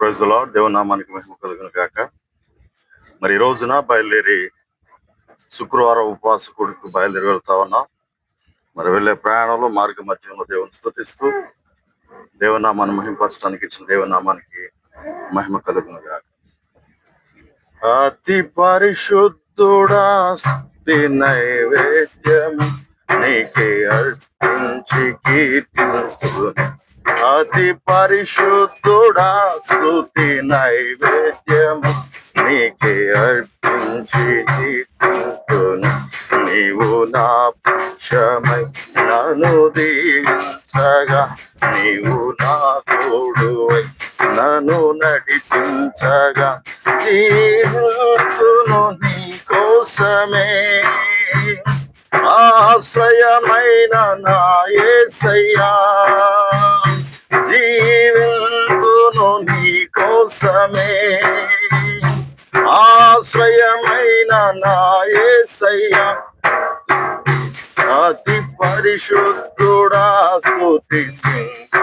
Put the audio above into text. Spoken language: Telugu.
ప్రజలో దేవనామానికి మహిమ కలుగును కాక మరి ఈ రోజున బయలుదేరి శుక్రవారం ఉపవాస కొడుకు బయలుదేరి వెళ్తా ఉన్నాం. మరి వెళ్ళే ప్రయాణంలో మార్గ మధ్యంలో దేవుని స్థుతిస్తూ దేవనామాన్ని మహింపరచడానికి ఇచ్చిన దేవనామానికి మహిమ కలుగును కాక అతి పరిశుద్ధుడా నైవేద్యం. నైవేద్యము నీకే అర్పించి కీర్తించును అతి పరిశుద్ధుడా స్థుతి నైవేద్యము నీకే అర్పించి కీర్తించును నీవు నా పక్షమై నను దీవించగా నీవు నా తోడువై నన్ను నడిపించగా జీవితును నీ కోసమే. ఆశ్రయమైన నా యేసయ్యా జీవితును నీ కోసమే. ఆశ్రయమైన నా యేసయ్యా అతి పరిశుద్ధుడా స్థుతి సింహ